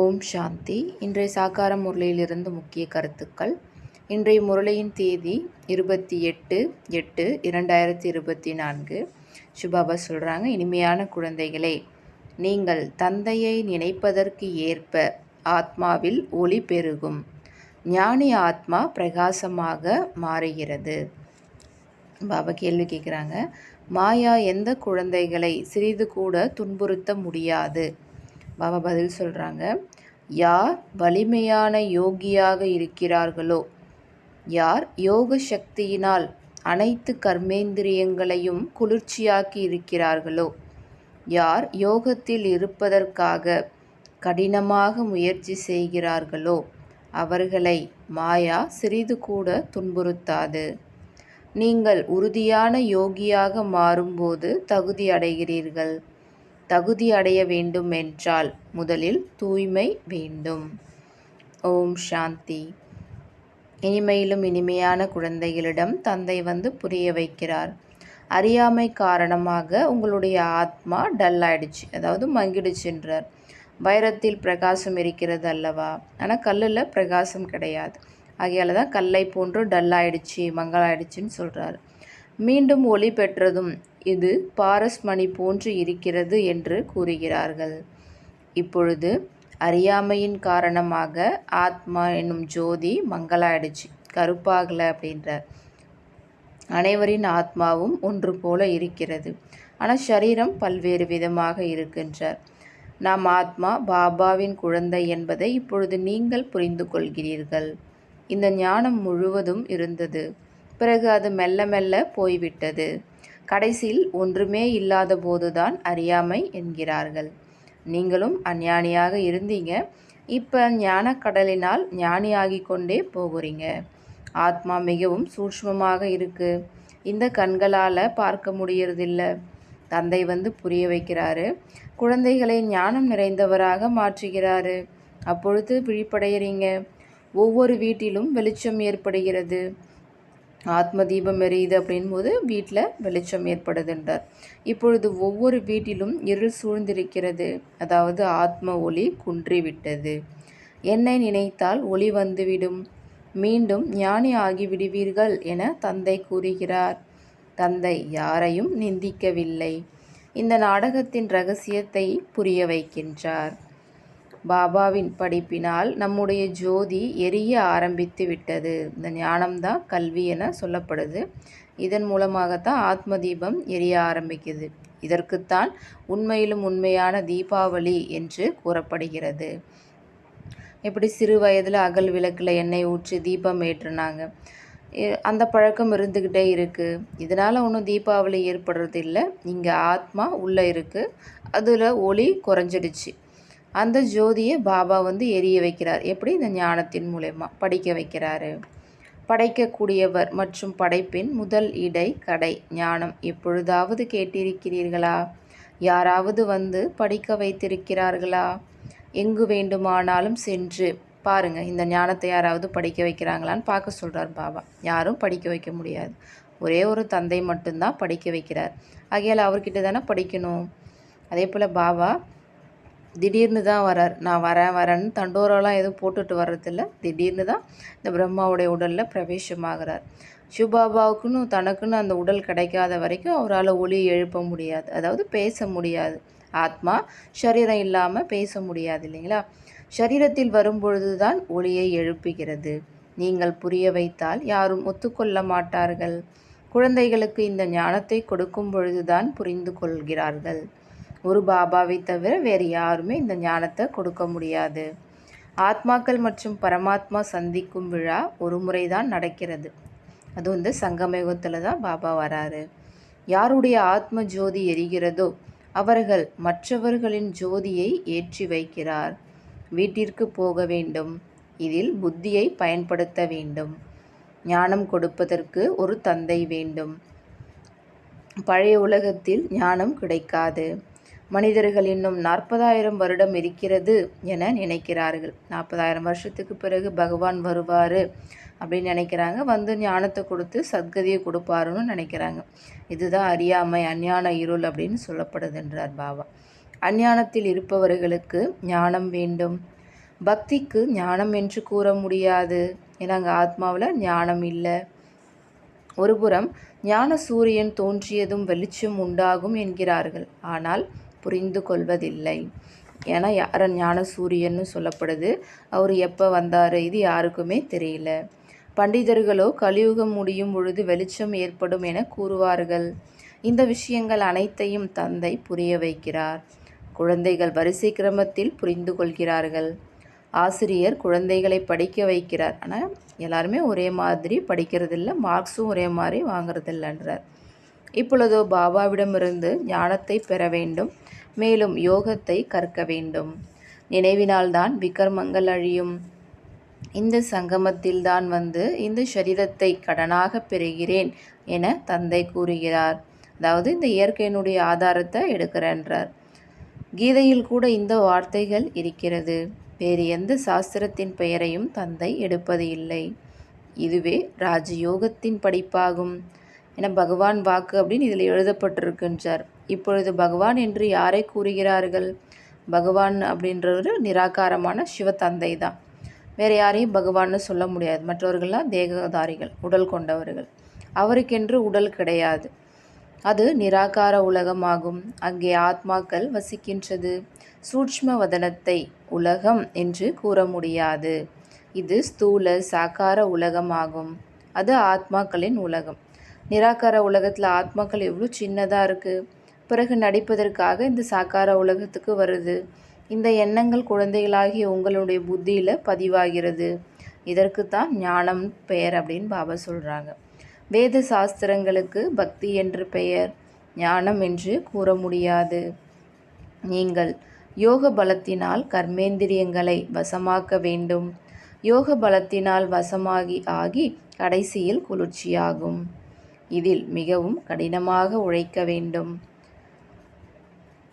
ஓம் சாந்தி. இன்றைய சாக்கார முரளியிலிருந்து முக்கிய கருத்துக்கள். இன்றைய முரளியின் தேதி இருபத்தி எட்டு எட்டு இரண்டாயிரத்தி இருபத்தி நான்கு. சுபாபா சொல்கிறாங்க இனிமையான குழந்தைகளே நீங்கள் தந்தையை நினைப்பதற்கு ஏற்ப ஆத்மாவில் ஒளி பெருகும். ஞானி ஆத்மா பிரகாசமாக மாறுகிறது. பாபா கேள்வி கேட்குறாங்க மாயா எந்த குழந்தைகளை சிறிது கூட துன்புறுத்த முடியாது. பாபா பதில் சொல்கிறாங்க யார் வலிமையான யோகியாக இருக்கிறார்களோ யார் யோக சக்தியினால் அனைத்து கர்மேந்திரியங்களையும் குளிர்ச்சியாக்கி இருக்கிறார்களோ யார் யோகத்தில் இருப்பதற்காக கடினமாக முயற்சி செய்கிறார்களோ அவர்களை மாயா சிறிது கூட துன்புறுத்தாது. நீங்கள் உறுதியான யோகியாக மாறும்போது தகுதி அடைகிறீர்கள். தகுதி அடைய வேண்டும் என்றால் முதலில் தூய்மை வேண்டும். ஓம் சாந்தி. இனிமையிலும் இனிமையான குழந்தைகளிடம் தந்தை வந்து புரிய வைக்கிறார். அறியாமை காரணமாக உங்களுடைய ஆத்மா டல் ஆயிடுச்சு அதாவது மங்கிடுச்சுன்றார். வைரத்தில் பிரகாசம் இருக்கிறது அல்லவா? ஆனால் கல்லில் பிரகாசம் கிடையாது. ஆகையால் தான் கல்லை போன்று டல் ஆயிடுச்சு மங்களாயிடுச்சுன்னு சொல்கிறார் மீண்டும் ஒளி பெற்றதும் இது பாரஸ் மணி போன்று இருக்கிறது என்று கூறுகிறார்கள். இப்பொழுது அறியாமையின் காரணமாக ஆத்மா என்னும் ஜோதி மங்களாயிடுச்சு. கருப்பாகலை அப்படின்றார் அனைவரின் ஆத்மாவும் ஒன்று போல இருக்கிறது. ஆனால் சரீரம் பல்வேறு விதமாக இருக்கின்றார். நாம் ஆத்மா பாபாவின் குழந்தை என்பதை இப்பொழுது நீங்கள் புரிந்து கொள்கிறீர்கள். இந்த ஞானம் முழுவதும் இருந்தது. பிறகு அது மெல்ல மெல்ல போய்விட்டது. கடைசியில் ஒன்றுமே இல்லாத போதுதான் அறியாமை என்கிறார்கள். நீங்களும் அஞ்ஞானியாக இருந்தீங்க. இப்போ ஞானக்கடலினால் ஞானியாகி கொண்டே போகிறீங்க. ஆத்மா மிகவும் சூட்சமமாக இருக்குது இந்த கண்களால் பார்க்க முடியறதில்ல. தந்தை வந்து புரிய வைக்கிறாரு. குழந்தைகளை ஞானம் நிறைந்தவராக மாற்றுகிறாரு. அப்பொழுது விழிப்படைகிறீங்க ஒவ்வொரு வீட்டிலும் வெளிச்சம் ஏற்படுகிறது. ஆத்ம தீபம் எரியுது அப்படின்போது வீட்டில் வெளிச்சம் ஏற்படுதுன்றார். இப்பொழுது ஒவ்வொரு வீட்டிலும் இருள் சூழ்ந்திருக்கிறது. அதாவது ஆத்ம ஒளி குன்றிவிட்டது. என்னை நினைத்தால் ஒளி வந்துவிடும். மீண்டும் ஞானி ஆகிவிடுவீர்கள் என தந்தை கூறுகிறார். தந்தை யாரையும் நிந்திக்கவில்லை. இந்த நாடகத்தின் ரகசியத்தை புரிய வைக்கின்றார். பாபாவின் படிப்பினால் நம்முடைய ஜோதி எரிய ஆரம்பித்து விட்டது. இந்த ஞானம்தான் கல்வி என சொல்லப்படுது. இதன் மூலமாகத்தான் ஆத்ம தீபம் எரிய ஆரம்பிக்குது. இதற்குத்தான் உண்மையிலும் உண்மையான தீபாவளி என்று கூறப்படுகிறது. எப்படி சிறு வயதில் அகல் விளக்கில் எண்ணெய் ஊற்றி தீபம் ஏற்றுனாங்க. அந்த பழக்கம் இருந்துக்கிட்டே இருக்குது இதனால் ஒன்றும் தீபாவளி ஏற்படுறது இல்லை இங்கே ஆத்மா உள்ளே இருக்குது அதில் ஒளி குறைஞ்சிடுச்சு. அந்த ஜோதியை பாபா வந்து எரிய வைக்கிறார். எப்படி? இந்த ஞானத்தின் மூலயமா படிக்க வைக்கிறாரு. படைக்கக்கூடியவர் மற்றும் படைப்பின் முதல் இடை கடை ஞானம். எப்பொழுதாவது கேட்டிருக்கிறீர்களா? யாராவது வந்து படிக்க வைத்திருக்கிறார்களா? எங்கு வேண்டுமானாலும் சென்று பாருங்க இந்த ஞானத்தை யாராவது படிக்க வைக்கிறாங்களான்னு பார்க்க சொல்கிறார் பாபா. யாரும் படிக்க வைக்க முடியாது. ஒரே ஒரு தந்தை மட்டும்தான் படிக்க வைக்கிறார். ஆகையால் அவர்கிட்ட தானே படிக்கணும். அதே போல் பாபா திடீர்னு தான் வரார். நான் வரேன் வரேன்னு தண்டோரெல்லாம் எதுவும் போட்டுட்டு வர்றதில்ல. திடீர்னு தான் இந்த பிரம்மாவுடைய உடலில் பிரவேசமாகிறார். சிவபாபாவுக்குன்னு தனக்குன்னு அந்த உடல் கிடைக்காத வரைக்கும் அவரால் ஒளி எழுப்ப முடியாது. அதாவது பேச முடியாது. ஆத்மா சரீரம் இல்லாமல் பேச முடியாது இல்லைங்களா? சரீரத்தில் வரும்பொழுது தான் ஒளியை எழுப்புகிறது. நீங்கள் புரிய வைத்தால் யாரும் ஒத்துக்கொள்ள மாட்டார்கள். குழந்தைகளுக்கு இந்த ஞானத்தை கொடுக்கும் பொழுதுதான் புரிந்து கொள்கிறார்கள். ஒரு பாபாவை தவிர வேறு யாருமே இந்த ஞானத்தை கொடுக்க முடியாது. ஆத்மாக்கள் மற்றும் பரமாத்மா சந்திக்கும் விழா ஒரு முறை தான் நடக்கிறது. அது வந்து சங்கமயுகத்தில் தான் பாபா வராரு. யாருடைய ஆத்ம ஜோதி எரிகிறதோ அவர்கள் மற்றவர்களின் ஜோதியை ஏற்றி வைக்கிறார். வீட்டிற்கு போக வேண்டும். இதில் புத்தியை பயன்படுத்த வேண்டும். ஞானம் கொடுப்பதற்கு ஒரு தந்தை வேண்டும். பழைய உலகத்தில் ஞானம் கிடைக்காது. மனிதர்கள் இன்னும் நாற்பதாயிரம் வருடம் இருக்கிறது என நினைக்கிறார்கள். நாற்பதாயிரம் வருஷத்துக்கு பிறகு பகவான் வருவார் அப்படின்னு நினைக்கிறாங்க. வந்து ஞானத்தை கொடுத்து சத்கதியை கொடுப்பாருன்னு நினைக்கிறாங்க. இதுதான் அறியாமை அஞ்ஞான இருள் அப்படின்னு சொல்லப்படுதுன்றார் பாபா. அஞ்ஞானத்தில் இருப்பவர்களுக்கு ஞானம் வேண்டும். பக்திக்கு ஞானம் என்று கூற முடியாது. ஏன்னா அங்கே ஆத்மாவில் ஞானம் இல்லை. ஒருபுறம் ஞான சூரியன் தோன்றியதும் வெளிச்சம் உண்டாகும் என்கிறார்கள். ஆனால் புரிந்து கொள்வதில்லை ஏன்னா யார ஞான சூரியன்னு சொல்லப்படுது. அவர் எப்போ வந்தார் இது யாருக்குமே தெரியல. பண்டிதர்களோ கலியுகம் முடியும் பொழுது வெளிச்சம் ஏற்படும் என கூறுவார்கள். இந்த விஷயங்கள் அனைத்தையும் தந்தை புரிய வைக்கிறார். குழந்தைகள் வரிசை கிரமத்தில் புரிந்து கொள்கிறார்கள் ஆசிரியர் குழந்தைகளை படிக்க வைக்கிறார். ஆனால் எல்லாருமே ஒரே மாதிரி படிக்கிறதில்ல மார்க்ஸும் ஒரே மாதிரி வாங்குறதில்லன்றார். இப்பொழுதோ பாபாவிடமிருந்து ஞானத்தை பெற வேண்டும். மேலும் யோகத்தை கற்க வேண்டும். நினைவினால்தான் விக்ரமங்கள் அழியும். இந்த சங்கமத்தில்தான் வந்து இந்த சரீரத்தை கடனாக பெறுகிறேன் என தந்தை கூறுகிறார். அதாவது இந்த இயற்கையினுடைய ஆதாரத்தை எடுக்கிறேன்றார். கீதையில் கூட இந்த வார்த்தைகள் இருக்கிறது. வேறு எந்த சாஸ்திரத்தின் பெயரையும் தந்தை எடுப்பது இல்லை. இதுவே ராஜயோகத்தின் படிப்பாகும். என பகவான் வாக்கு அப்படின்னு இதில் எழுதப்பட்டிருக்கின்றார். இப்பொழுது பகவான் என்று யாரை கூறுகிறார்கள்? பகவான் அப்படின்றவர் நிராகாரமான சிவ தந்தை தான். வேறு யாரையும் பகவான்னு சொல்ல முடியாது. மற்றவர்கள்லாம் தேகதாரிகள் உடல் கொண்டவர்கள். அவருக்கென்று உடல் கிடையாது. அது நிராகார உலகமாகும். அங்கே ஆத்மாக்கள் வசிக்கின்றது. சூட்ச்ம வதனத்தை உலகம் என்று கூற முடியாது. இது ஸ்தூல சாக்கார உலகமாகும். அது ஆத்மாக்களின் உலகம். நிராகார உலகத்தில் ஆத்மாக்கள் எவ்வளோ சின்னதாக இருக்குது பிறகு நடிப்பதற்காக இந்த சாக்கார உலகத்துக்கு வருது. இந்த எண்ணங்கள் குழந்தைகளாகிய உங்களுடைய புத்தியில் பதிவாகிறது. இதற்கு தான் ஞானம் பெயர் அப்படின்னு பாபா சொல்கிறாங்க வேத சாஸ்திரங்களுக்கு பக்தி என்று பெயர். ஞானம் என்று கூற முடியாது. நீங்கள் யோக பலத்தினால் கர்மேந்திரியங்களை வசமாக்க வேண்டும். யோக பலத்தினால் வசமாகி ஆகி கடைசியில் குளிர்ச்சியாகும். இதில் மிகவும் கடினமாக உழைக்க வேண்டும்.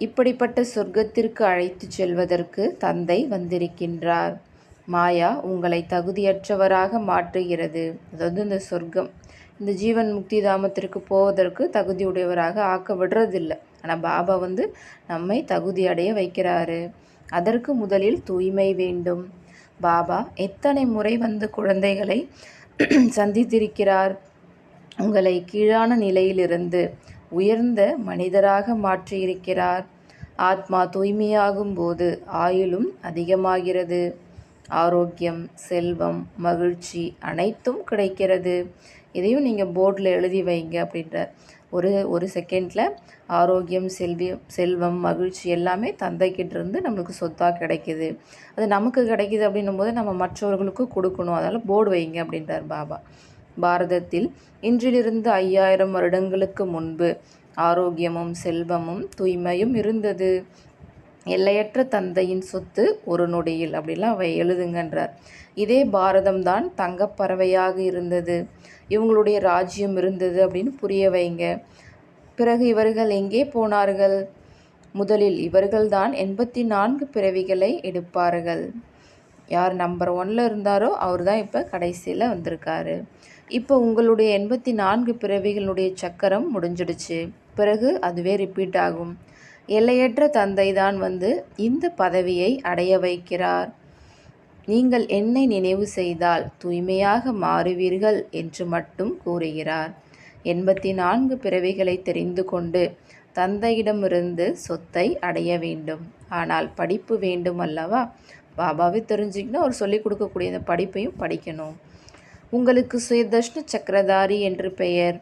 இப்படிப்பட்ட சொர்க்கத்திற்கு அழைத்துச் செல்வதற்கு தந்தை வந்திருக்கின்றார். மாயா உங்களை தகுதியற்றவராக மாற்றுகிறது. அதாவது இந்த சொர்க்கம் இந்த ஜீவன் முக்தி தாமத்திற்கு போவதற்கு தகுதியுடையவராக ஆக்க விடுறதில்லை ஆனால் பாபா வந்து நம்மை தகுதி அடைய வைக்கிறாரு. அதற்கு முதலில் தூய்மை வேண்டும். பாபா எத்தனை முறை வந்து குழந்தைகளை சந்தித்திருக்கிறார்? உங்களை கீழான நிலையிலிருந்து உயர்ந்த மனிதராக மாற்றியிருக்கிறார். ஆத்மா தூய்மையாகும் போது ஆயுளும் அதிகமாகிறது. ஆரோக்கியம் செல்வம் மகிழ்ச்சி அனைத்தும் கிடைக்கிறது. இதையும் நீங்கள் போர்டில் எழுதி வைங்க அப்படின்றார் ஒரு ஒரு செகண்டில் ஆரோக்கியம் செல்வி செல்வம் மகிழ்ச்சி எல்லாமே தந்தைக்கிட்டேருந்து நம்மளுக்கு சொத்தாக கிடைக்கிது. அது நமக்கு கிடைக்கிது அப்படின்னும் போது நம்ம மற்றவர்களுக்கு கொடுக்கணும். அதனால் போர்டு வைங்க அப்படின்றார் பாபா. பாரதத்தில் இன்றிலிருந்து ஐயாயிரம் வருடங்களுக்கு முன்பு ஆரோக்கியமும் செல்வமும் தூய்மையும் இருந்தது. எல்லையற்ற தந்தையின் சொத்து ஒரு நொடியில் அப்படிலாம் அவை எழுதுங்கன்றார். இதே பாரதம்தான் தங்கப்பறவையாக இருந்தது. இவங்களுடைய ராஜ்யம் இருந்தது அப்படின்னு புரிய வைங்க. பிறகு இவர்கள் எங்கே போனார்கள்? முதலில் இவர்கள்தான் எண்பத்தி நான்கு பிறவிகளை எடுப்பார்கள். யார் நம்பர் ஒன்னில் இருந்தாரோ அவர் தான் இப்போ கடைசியில் வந்திருக்காரு. இப்போ உங்களுடைய எண்பத்தி நான்கு பிறவிகளுடைய சக்கரம் முடிஞ்சிடுச்சு. பிறகு அதுவே ரிப்பீட் ஆகும். எல்லையற்ற தந்தை தான் வந்து இந்த பதவியை அடைய வைக்கிறார். நீங்கள் என்னை நினைவு செய்தால் தூய்மையாக மாறுவீர்கள் என்று மட்டும் கூறுகிறார். எண்பத்தி நான்கு பிறவிகளை தெரிந்து கொண்டு தந்தையிடமிருந்து சொத்தை அடைய வேண்டும். ஆனால் படிப்பு வேண்டும் அல்லவா பாபாவை தெரிஞ்சுக்கினா அவர் சொல்லிக் கொடுக்கக்கூடிய இந்த படிப்பையும் படிக்கணும். உங்களுக்கு சுயதர்ஷ்ண சக்கரதாரி என்று பெயர்.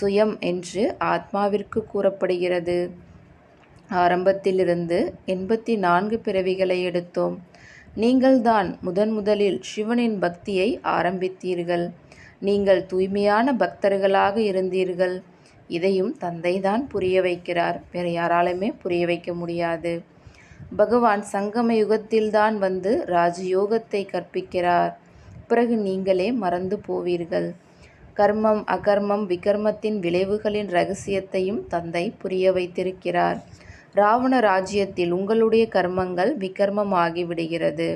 சுயம் என்று ஆத்மாவிற்கு கூறப்படுகிறது. ஆரம்பத்திலிருந்து எண்பத்தி நான்கு பிறவிகளை எடுத்தோம். நீங்கள்தான் முதன் முதலில் சிவனின் பக்தியை ஆரம்பித்தீர்கள். நீங்கள் தூய்மையான பக்தர்களாக இருந்தீர்கள். இதையும் தந்தைதான் புரிய வைக்கிறார். வேறு யாராலுமே புரிய வைக்க முடியாது. பகவான் சங்கம யுகத்தில்தான் வந்து ராஜயோகத்தை கற்பிக்கிறார். பிறகு நீங்களே மறந்து போவீர்கள். கர்மம் அகர்மம் விகர்மத்தின் விளைவுகளின் ரகசியத்தையும் தந்தை புரிய வைத்திருக்கிறார். ராவண ராஜ்யத்தில் உங்களுடைய கர்மங்கள் விகர்மமாகிவிடுகிறது.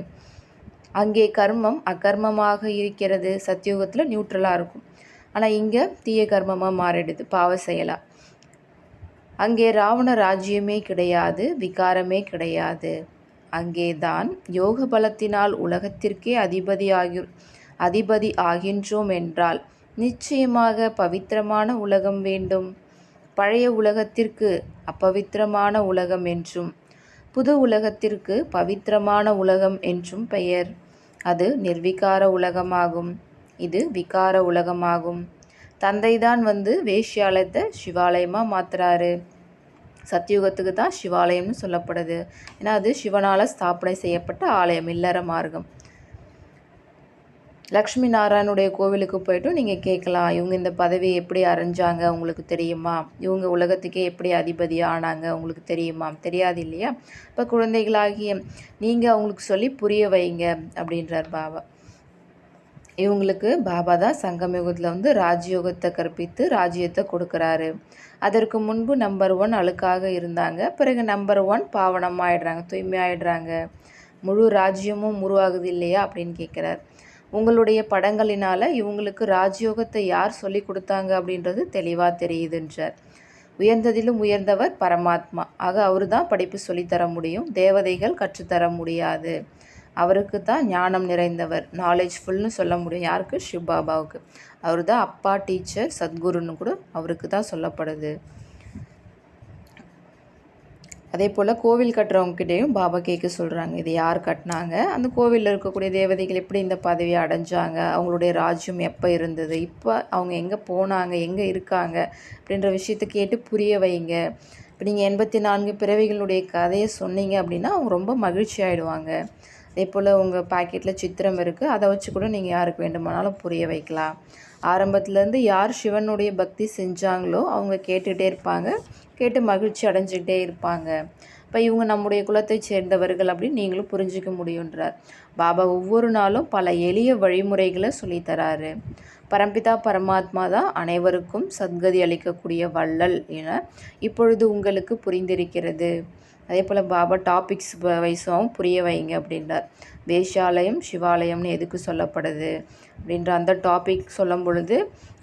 அங்கே கர்மம் அகர்மமாக இருக்கிறது. சத்தியோகத்தில் நியூட்ரலாக இருக்கும். ஆனால் இங்கே தீய கர்மமாக மாறிடுது. பாவ செயலாக அங்கே ராவண ராஜ்யமே கிடையாது. விகாரமே கிடையாது. அங்கேதான் யோக பலத்தினால் உலகத்திற்கே அதிபதியாகி அதிபதி ஆகின்றோம் என்றால் நிச்சயமாக பவித்திரமான உலகம் வேண்டும். பழைய உலகத்திற்கு அப்பவித்திரமான உலகம் என்றும் புது உலகத்திற்கு பவித்திரமான உலகம் என்றும் பெயர். அது நிர்விகார உலகமாகும். இது விகார உலகமாகும். தந்தைதான் வந்து வேஷ்யாலயத்தை சிவாலயமாக மாத்துறாரு. சத்தியுகத்துக்கு தான் சிவாலயம்னு சொல்லப்படுது. ஏன்னா அது சிவனால் ஸ்தாபனை செய்யப்பட்ட ஆலயம் இல்லற மார்க்கம். லக்ஷ்மி நாராயணுடைய கோவிலுக்கு போய்ட்டும் நீங்கள் கேட்கலாம். இவங்க இந்த பதவியை எப்படி அரைஞ்சாங்க உங்களுக்கு தெரியுமா? இவங்க உலகத்துக்கே எப்படி அதிபதி ஆனாங்க உங்களுக்கு தெரியுமா? தெரியாது இல்லையா? இப்போ குழந்தைகளாகிய நீங்கள் அவங்களுக்கு சொல்லி புரிய வைங்க அப்படின்றார் பாபா. இவங்களுக்கு பாபா தான் சங்கமயுகத்தில் வந்து ராஜயோகத்தை கற்பித்து ராஜ்யத்தை கொடுக்குறாரு. அதற்கு முன்பு நம்பர் ஒன் அழுக்காக இருந்தாங்க. பிறகு நம்பர் ஒன் பாவனமாகிடுறாங்க தூய்மையாயிடுறாங்க முழு ராஜ்யமும் உருவாகுது இல்லையா அப்படின்னு கேட்குறார். உங்களுடைய படங்களினால் இவங்களுக்கு ராஜயோகத்தை யார் சொல்லி கொடுத்தாங்க அப்படின்றது தெளிவாக தெரியுதுன்றார். உயர்ந்ததிலும் உயர்ந்தவர் பரமாத்மா. ஆக அவர் தான் படிப்பு சொல்லித்தர முடியும் தேவதைகள் கற்றுத்தர முடியாது. அவருக்கு தான் ஞானம் நிறைந்தவர். நாலேஜ்ஃபுல்னு சொல்ல முடியும். யாருக்கு? சிவபாபாவுக்கு அவர் தான் அப்பா டீச்சர் சத்குருன்னு கூட அவருக்கு தான் சொல்லப்படுது. அதே போல் கோவில் கட்டுறவங்ககிட்டையும் பாபா கேட்க சொல்கிறாங்க இது யார் கட்டினாங்க? அந்த கோவிலில் இருக்கக்கூடிய தேவதைகள் எப்படி இந்த பதவியை அடைஞ்சாங்க? அவங்களுடைய ராஜ்யம் எப்போ இருந்தது? இப்போ அவங்க எங்கே போனாங்க? எங்கே இருக்காங்க? அப்படின்ற விஷயத்தை கேட்டு புரிய வைங்க. இப்போ நீங்கள் எண்பத்தி நான்கு பிறவிகளுடைய கதையை சொன்னீங்க அப்படின்னா அவங்க ரொம்ப மகிழ்ச்சி ஆகிடுவாங்க அதே போல் உங்கள் பாக்கெட்டில் சித்திரம் இருக்குது அதை வச்சு கூட நீங்கள் யாருக்கு வேண்டுமானாலும் புரிய வைக்கலாம். ஆரம்பத்துலேருந்து யார் சிவனுடைய பக்தி செஞ்சாங்களோ அவங்க கேட்டுகிட்டே இருப்பாங்க. கேட்டு மகிழ்ச்சி அடைஞ்சிக்கிட்டே இருப்பாங்க. இப்போ இவங்க நம்முடைய குலத்தை சேர்ந்தவர்கள் அப்படின்னு நீங்களும் புரிஞ்சிக்க முடியுன்றார். பாபா ஒவ்வொரு நாளும் பல எளிய வழிமுறைகளை சொல்லித்தராரு பரம்பிதா பரமாத்மா தான் அனைவருக்கும் சத்கதி அளிக்கக்கூடிய வள்ளல் என இப்பொழுது உங்களுக்கு புரிந்திருக்கிறது. அதே போல் பாபா டாபிக்ஸ் வைஸாகவும் புரிய வைங்க அப்படின்றார். வேஷாலயம் சிவாலயம்னு எதுக்கு சொல்லப்படுது? அப்படின்ற அந்த டாபிக் சொல்லும் பொழுது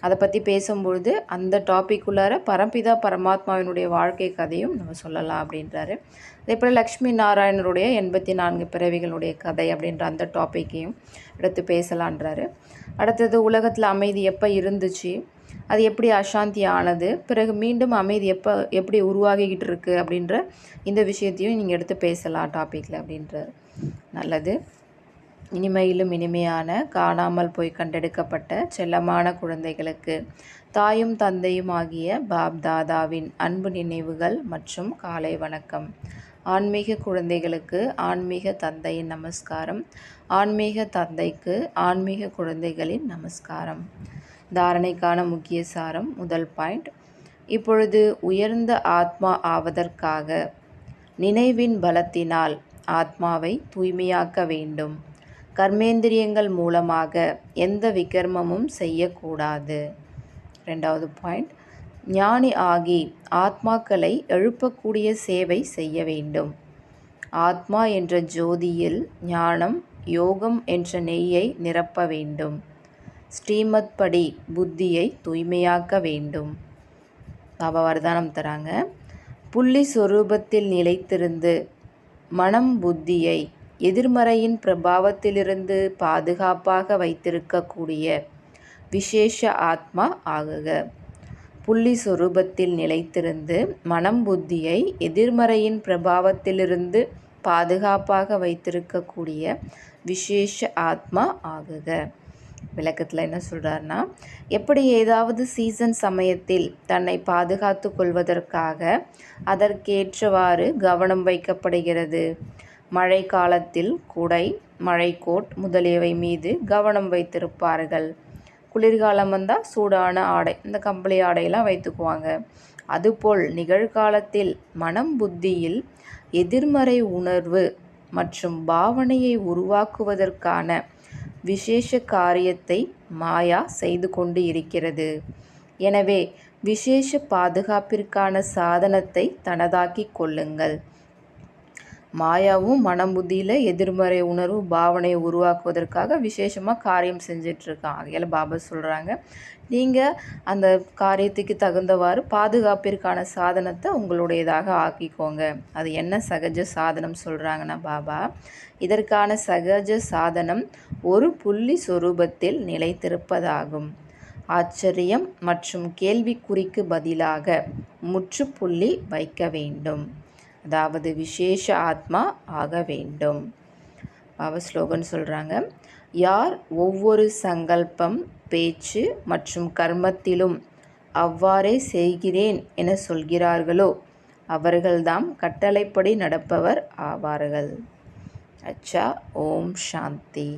அதை பற்றி பேசும்பொழுது அந்த டாபிக் உள்ளார பரம்பிதா பரமாத்மாவினுடைய வாழ்க்கை கதையும் நம்ம சொல்லலாம் அப்படின்றாரு. அதே போல் லக்ஷ்மி நாராயணருடைய எண்பத்தி நான்கு பிறவிகளுடைய கதை அப்படின்ற அந்த டாப்பிக்கையும் எடுத்து பேசலான்றாரு. அடுத்தது உலகத்தில் அமைதி எப்போ இருந்துச்சு? அது எப்படி அசாந்தி ஆனது பிறகு மீண்டும் அமைதி எப்போ எப்படி உருவாகிக்கிட்டு இருக்குது அப்படின்ற இந்த விஷயத்தையும் நீங்கள் எடுத்து பேசலாம் டாப்பிக்கில் அப்படின்றார் நல்லது. இனிமையிலும் இனிமையான காணாமல் போய் கண்டெடுக்கப்பட்ட செல்லமான குழந்தைகளுக்கு தாயும் தந்தையும் ஆகிய பாப் தாதாவின் அன்பு நினைவுகள் மற்றும் காலை வணக்கம். ஆன்மீக குழந்தைகளுக்கு ஆன்மீக தந்தையின் நமஸ்காரம். ஆன்மீக தந்தைக்கு ஆன்மீக குழந்தைகளின் நமஸ்காரம். தாரணைக்கான முக்கிய சாரம் முதல் பாயிண்ட். இப்பொழுது உயர்ந்த ஆத்மா ஆவதற்காக நினைவின் பலத்தினால் ஆத்மாவை தூய்மையாக்க வேண்டும். கர்மேந்திரியங்கள் மூலமாக எந்த விகர்மமும் செய்யக்கூடாது. ரெண்டாவது பாயிண்ட். ஞானி ஆகி ஆத்மாக்களை எழுப்பக்கூடிய சேவை செய்ய வேண்டும். ஆத்மா என்ற ஜோதியில் ஞானம் யோகம் என்ற நெய்யை நிரப்ப வேண்டும். ஸ்ரீமத் படி புத்தியை தூய்மையாக்க வேண்டும். பாபா வரதானம் தராங்க. புள்ளி சொரூபத்தில் நிலைத்திருந்து மனம் புத்தியை எதிர்மறையின் பிரபாவத்திலிருந்து பாதுகாப்பாக வைத்திருக்கக்கூடிய விசேஷ ஆத்மா ஆகுக. புள்ளி சொரூபத்தில் நிலைத்திருந்து மனம் புத்தியை எதிர்மறையின் பிரபாவத்திலிருந்து பாதுகாப்பாக வைத்திருக்கக்கூடிய விசேஷ ஆத்மா ஆகுக. விளக்கத்தில் என்ன சொல்கிறாருன்னா எப்படி ஏதாவது சீசன் சமயத்தில் தன்னை பாதுகாத்து கொள்வதற்காக அதற்கேற்றவாறு கவனம் வைக்கப்படுகிறது? மழை காலத்தில் குடை மழைக்கோட் முதலியவை மீது கவனம் வைத்திருப்பார்கள். குளிர்காலம் வந்தால் சூடான ஆடை இந்த கம்பளி ஆடையெல்லாம் வைத்துக்குவாங்க. அதுபோல் நிகழ்காலத்தில் மனம் புத்தியில் எதிர்மறை உணர்வு மற்றும் பாவனையை உருவாக்குவதற்கான விசேஷ காரியத்தை மாயா செய்து கொண்டு இருக்கிறது. எனவே விசேஷ பாதுகாப்பிற்கான சாதனத்தை தனதாக்கிக் கொள்ளுங்கள். மாயாவும் மனம் புத்தியில் எதிர்மறை உணர்வு பாவனையை உருவாக்குவதற்காக விசேஷமாக காரியம் செஞ்சிட்ருக்கான். ஆகையால் பாபா சொல்கிறாங்க நீங்கள் அந்த காரியத்துக்கு தகுந்தவாறு பாதுகாப்பிற்கான சாதனத்தை உங்களுடையதாக ஆக்கிக்கோங்க. அது என்ன சகஜ சாதனம் சொல்கிறாங்கன்னா பாபா இதற்கான சகஜ சாதனம் ஒரு புள்ளி சொரூபத்தில் நிலைத்திருப்பதாகும். ஆச்சரியம் மற்றும் கேள்விக்குறிக்கு பதிலாக முற்றுப்புள்ளி வைக்க வேண்டும். அதாவது விசேஷ ஆத்மா ஆக வேண்டும். பாபா ஸ்லோகன் சொல்கிறாங்க யார் ஒவ்வொரு சங்கல்பம் பேச்சு மற்றும் கர்மத்திலும் அவ்வாறே செய்கிறேன் என சொல்கிறார்களோ அவர்கள்தாம் கட்டளைப்படி நடப்பவர் ஆவார்கள். அச்சா ஓம் சாந்தி.